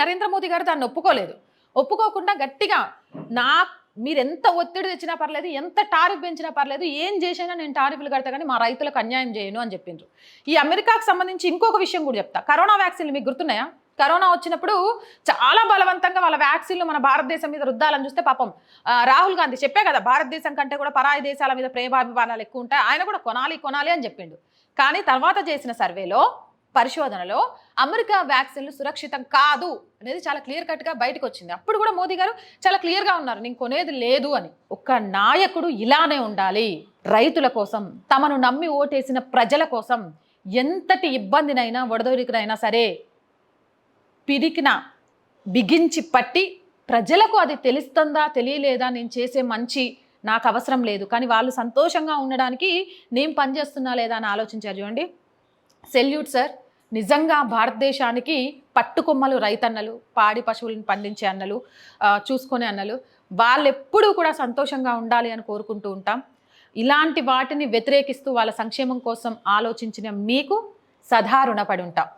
నరేంద్ర మోదీ గారు దాన్ని ఒప్పుకోలేదు. ఒప్పుకోకుండా గట్టిగా నా మీరు ఎంత ఒత్తిడి తెచ్చినా పర్లేదు ఎంత టారిఫ్ పెంచినా పర్లేదు ఏం చేసినా నేను టారిఫ్లు కడతా కానీ మా రైతులకు అన్యాయం చేయను అని చెప్పిండ్రు. ఈ అమెరికాకు సంబంధించి ఇంకొక విషయం కూడా చెప్తా. కరోనా వ్యాక్సిన్లు మీకు గుర్తున్నాయా? కరోనా వచ్చినప్పుడు చాలా బలవంతంగా వాళ్ళ వ్యాక్సిన్లు మన భారతదేశం మీద రుద్దాలని చూస్తే పాపం రాహుల్ గాంధీ చెప్పే కదా భారతదేశం కంటే కూడా పరాయి దేశాల మీద ప్రేమాభిమానాలు ఎక్కువ ఉంటాయి ఆయన కూడా కొనాలి కొనాలి అని చెప్పిండు. కానీ తర్వాత చేసిన సర్వేలో పరిశోధనలో అమెరికా వ్యాక్సిన్లు సురక్షితం కాదు అనేది చాలా క్లియర్ కట్గా బయటకు వచ్చింది. అప్పుడు కూడా మోదీ గారు చాలా క్లియర్గా ఉన్నారు నేను కొనేది లేదు అని. ఒక నాయకుడు ఇలానే ఉండాలి. రైతుల కోసం తమను నమ్మి ఓటేసిన ప్రజల కోసం ఎంతటి ఇబ్బందినైనా వడదొరికినైనా సరే పిరికిన బిగించి పట్టి ప్రజలకు అది తెలుస్తుందా తెలియలేదా నేను చేసే మంచి నాకు అవసరం లేదు. కానీ వాళ్ళు సంతోషంగా ఉండడానికి నేను పనిచేస్తున్నా లేదా అని ఆలోచించారు చూడండి. సెల్యూట్ సార్ నిజంగా భారతదేశానికి పట్టుకొమ్మలు రైతన్నలు పాడి పశువులను పండించే అన్నలు చూసుకునే అన్నలు వాళ్ళెప్పుడూ కూడా సంతోషంగా ఉండాలి అని కోరుకుంటూ ఉంటాం. ఇలాంటి వాటిని వ్యతిరేకిస్తూ వాళ్ళ సంక్షేమం కోసం ఆలోచించిన మీకు సదా రుణపడి ఉంటాం.